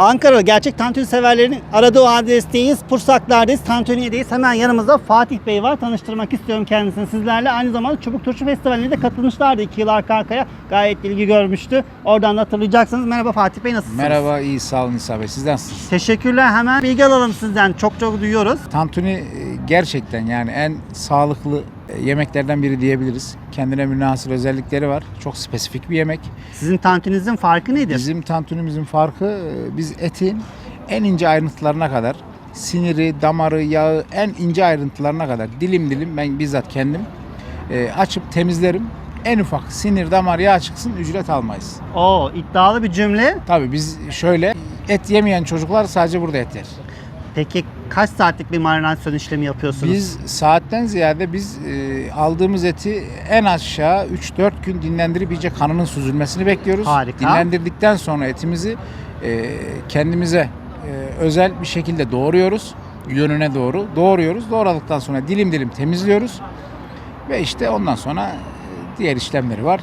Ankara gerçek tantuni severlerin aradığı o adresteyiz. Pursaklar'dayız. Tantuni'deyiz. Hemen yanımızda Fatih Bey var. Tanıştırmak istiyorum kendisini sizlerle. Aynı zamanda Çubuk Turşu Festivali'ne de katılmışlardı iki yıl arka arkaya. Gayet ilgi görmüştü. Oradan da hatırlayacaksınız. Merhaba Fatih Bey nasılsınız? Merhaba, iyi sağ olun İsa Bey. Siz nasılsınız? Teşekkürler. Hemen bilgi alalım sizden. Çok çok duyuyoruz. Tantuni e, gerçekten yani en sağlıklı yemeklerden biri diyebiliriz. Kendine münhasır özellikleri var. Çok spesifik bir yemek. Sizin tantuninizin farkı nedir? Bizim tantunimizin farkı e, biz etin en ince ayrıntılarına kadar siniri, damarı, yağı en ince ayrıntılarına kadar dilim dilim ben bizzat kendim e, açıp temizlerim. En ufak sinir, damar, yağ çıksın ücret almayız. Oo iddialı bir cümle. Tabii biz şöyle et yemeyen çocuklar sadece burada et yer. Peki kaç saatlik bir marinasyon işlemi yapıyorsunuz? Biz saatten ziyade biz e, aldığımız eti en aşağı 3-4 gün dinlendirip iyice kanının süzülmesini bekliyoruz. Harika. Dinlendirdikten sonra etimizi e, kendimize e, özel bir şekilde doğruyoruz. Yönüne doğru doğruyoruz. Doğradıktan sonra dilim dilim temizliyoruz. Ve işte ondan sonra e, diğer işlemleri var.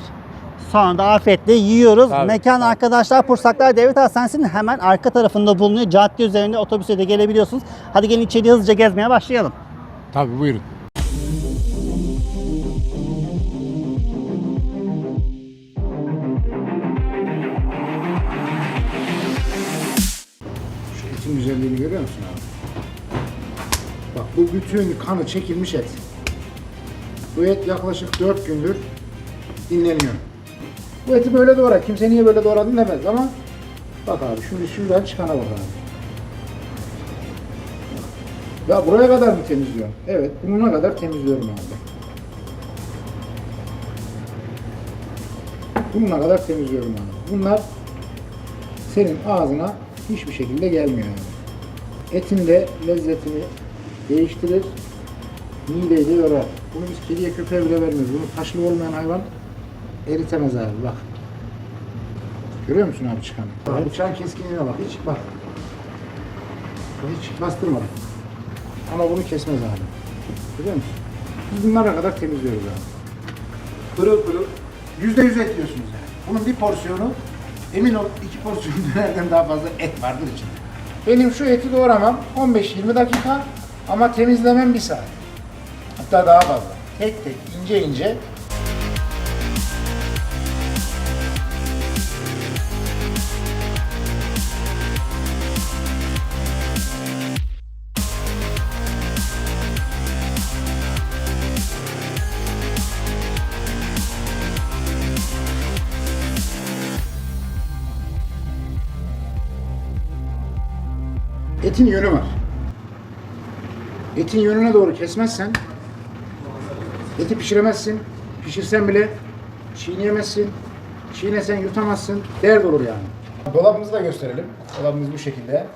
Sonra da afiyetle yiyoruz. Tabii, Mekan tabii. arkadaşlar Pursaklar Devlet Hastanesi'nin hemen arka tarafında bulunuyor. Cadde üzerinde otobüse de gelebiliyorsunuz. Hadi gelin içeri hızlıca gezmeye başlayalım. Tabii buyurun. Şu etin güzelliğini görüyor musun abi? Bak bu bütün kanı çekilmiş et. Bu et yaklaşık 4 gündür dinleniyor. Bu eti böyle doğra. Kimse niye böyle doğradın demez ama bak abi şimdi şuradan çıkana bak abi. Ya buraya kadar mı temizliyorsun? Evet, bununla kadar temizliyorum abi. Bununla kadar temizliyorum abi. Bunlar senin ağzına hiçbir şekilde gelmiyor yani. Etin de lezzetini değiştirir, mideyi de yorar. Bunu biz kediye köpeğe bile vermiyoruz. Bunu taşlı olmayan hayvan eritemez abi bak. Görüyor musun abi çıkanı? Bak bıçağın keskinliğine bak. Hiç bak. Hiç bastırmadım. Ama bunu kesmez abi. Görüyor musun? Biz bunlara kadar temizliyoruz abi. Pırıl pırıl. Yüzde yüz et diyorsunuz yani. Bunun bir porsiyonu emin ol iki porsiyon dönerden daha fazla et vardır içinde. Benim şu eti doğramam 15-20 dakika ama temizlemem bir saat. Hatta daha fazla. Tek tek ince ince Etin yönü var. Etin yönüne doğru kesmezsen eti pişiremezsin. Pişirsen bile çiğneyemezsin. Çiğnesen yutamazsın. Dert olur yani. Dolabımızı da gösterelim. Dolabımız bu şekilde.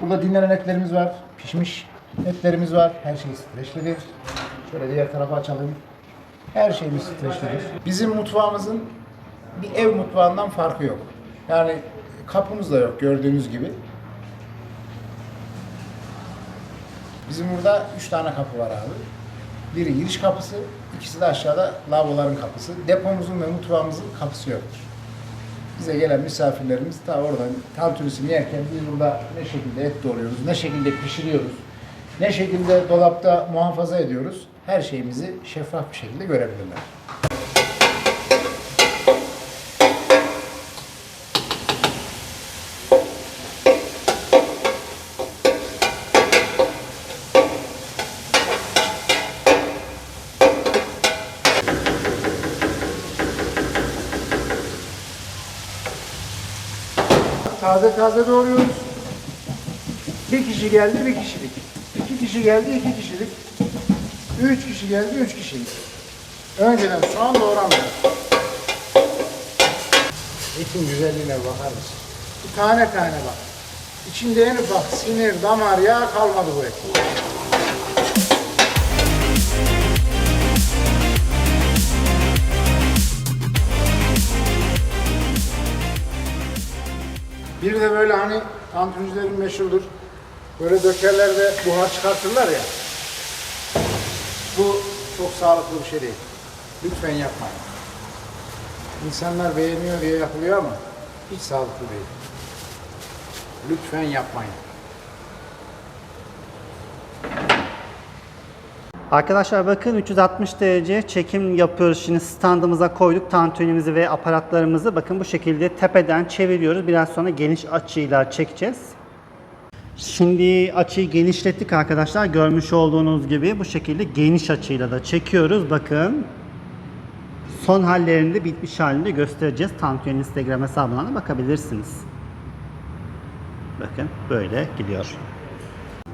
Burada dinlenen etlerimiz var. Pişmiş etlerimiz var. Her şey streçlidir. Şöyle diğer tarafa açalım. Her şeyimiz streçlidir. Bizim mutfağımızın bir ev mutfağından farkı yok. Yani kapımız da yok gördüğünüz gibi. Bizim burada üç tane kapı var abi. Biri giriş kapısı, ikisi de aşağıda lavaboların kapısı. Depomuzun ve mutfağımızın kapısı yoktur. Bize gelen misafirlerimiz ta oradan tantunisini yerken biz burada ne şekilde et doğruyoruz, ne şekilde pişiriyoruz, ne şekilde dolapta muhafaza ediyoruz. Her şeyimizi şeffaf bir şekilde görebilirler. Taze taze doğruyoruz. Bir kişi geldi, bir kişilik. İki kişi geldi, iki kişilik. Üç kişi geldi, üç kişilik. Önceden soğan doğramıyor. Etin güzelliğine bakar mısın? Bu tane tane bak. İçinde en ufak sinir, damar, yağ kalmadı bu et. Bir de böyle hani tantunicilerin meşhurdur. Böyle dökerler de buhar çıkartırlar ya. Bu çok sağlıklı bir şey değil. Lütfen yapmayın. İnsanlar beğeniyor diye yapılıyor ama hiç sağlıklı değil. Lütfen yapmayın. Arkadaşlar bakın 360 derece çekim yapıyoruz. Şimdi standımıza koyduk tantunimizi ve aparatlarımızı. Bakın bu şekilde tepeden çeviriyoruz. Biraz sonra geniş açıyla çekeceğiz. Şimdi açıyı genişlettik arkadaşlar. Görmüş olduğunuz gibi bu şekilde geniş açıyla da çekiyoruz. Bakın. Son hallerini de bitmiş halinde göstereceğiz. Tantu'nun Instagram hesabına bakabilirsiniz. Bakın böyle gidiyor.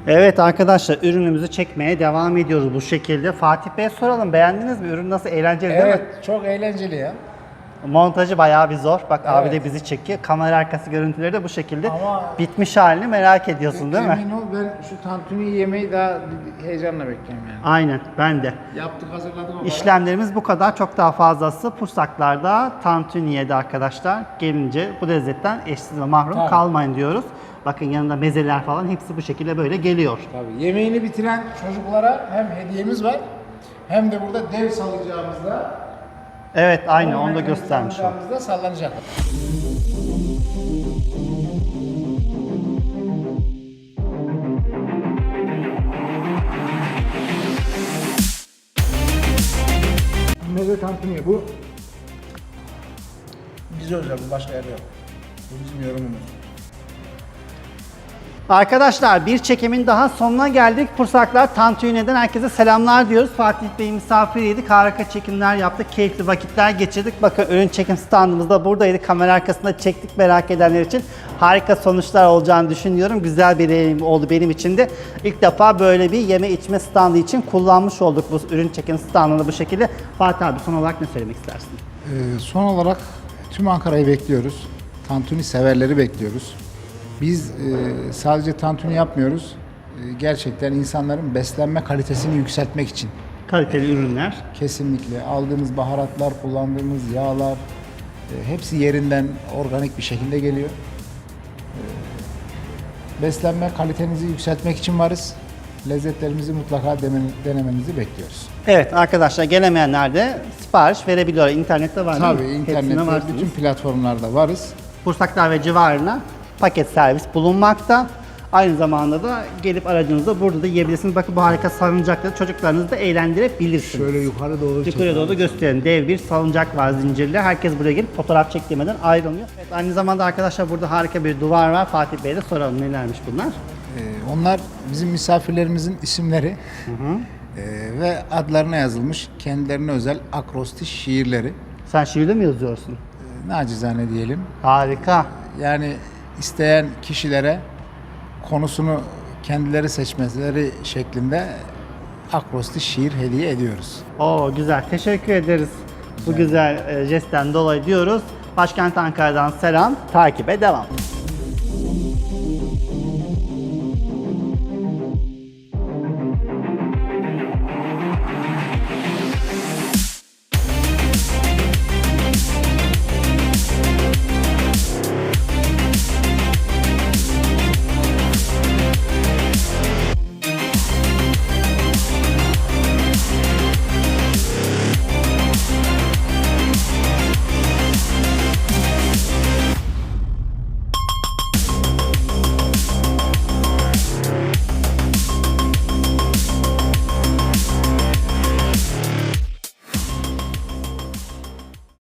Evet arkadaşlar ürünümüzü çekmeye devam ediyoruz bu şekilde. Fatih Bey'e soralım beğendiniz mi? Ürün nasıl eğlenceli değil mi? Evet, çok eğlenceli ya. Montajı bayağı bir zor. Bak abi Evet. de bizi çekiyor. Kamera arkası görüntüleri de bu şekilde. Ama- Bitmiş halini merak ediyorsun değil mi? Emin ol ben şu tantuni yemeği daha heyecanla bekliyorum yani. Aynen ben de. Yaptık hazırladık. İşlemlerimiz bu kadar. Çok daha fazlası Pursaklar'da, Tantuniye'de arkadaşlar. Gelince bu lezzetten eşsiz ve mahrum Tabii. kalmayın diyoruz. Bakın yanında mezeler falan hepsi bu şekilde böyle geliyor. Tabii yemeğini bitiren çocuklara hem hediyemiz var hem de burada dev salıncağımızda Evet aynı onu da göstermiş o. Salıncağımızda sallanacak. Meze tantuniye bu. Bize özel bu başka yerde yok. Bu bizim yorumumuz. Arkadaşlar bir çekimin daha sonuna geldik. Pursaklar Tantuniye'den herkese selamlar diyoruz. Fatih Bey misafiriydik. Harika çekimler yaptık. Keyifli vakitler geçirdik. Bakın ürün çekim standımız da buradaydı. Kamera arkasında çektik merak edenler için. Harika sonuçlar olacağını düşünüyorum. Güzel bir deneyim oldu benim için de. İlk defa böyle bir yeme içme standı için kullanmış olduk bu ürün çekim standını bu şekilde. Fatih abi son olarak ne söylemek istersin? Ee, son olarak tüm Ankara'yı bekliyoruz. Tantuni severleri bekliyoruz. Biz e, sadece tantuni yapmıyoruz. E, gerçekten insanların beslenme kalitesini yükseltmek için. Kaliteli ürünler. Kesinlikle aldığımız baharatlar, kullandığımız yağlar e, hepsi yerinden organik bir şekilde geliyor. E, beslenme kalitenizi yükseltmek için varız. Lezzetlerimizi mutlaka denemenizi bekliyoruz. Evet arkadaşlar gelemeyenler de sipariş verebiliyor. İnternette var Tabii internette bütün platformlarda varız. Bursaklar ve civarına paket servis bulunmakta. Aynı zamanda da gelip aracınızda burada da yiyebilirsiniz. Bakın bu harika salıncakla çocuklarınızı da eğlendirebilirsiniz. Şöyle yukarı doğru Yukarıya doğru gösterelim. Dev bir salıncak var zincirli. Herkes buraya gelip fotoğraf çektirmeden ayrılmıyor. Evet, aynı zamanda arkadaşlar burada harika bir duvar var. Fatih Bey'e de soralım nelermiş bunlar. Ee, onlar bizim misafirlerimizin isimleri Ee, ve adlarına yazılmış kendilerine özel akrostiş şiirleri. Sen şiirde mi yazıyorsun? Ee, nacizane diyelim. Harika. Yani isteyen kişilere konusunu kendileri seçmeleri şeklinde akrostiş şiir hediye ediyoruz. Oo güzel. Teşekkür ederiz. Bu güzel e, jestten dolayı diyoruz. Başkent Ankara'dan selam. Takibe devam.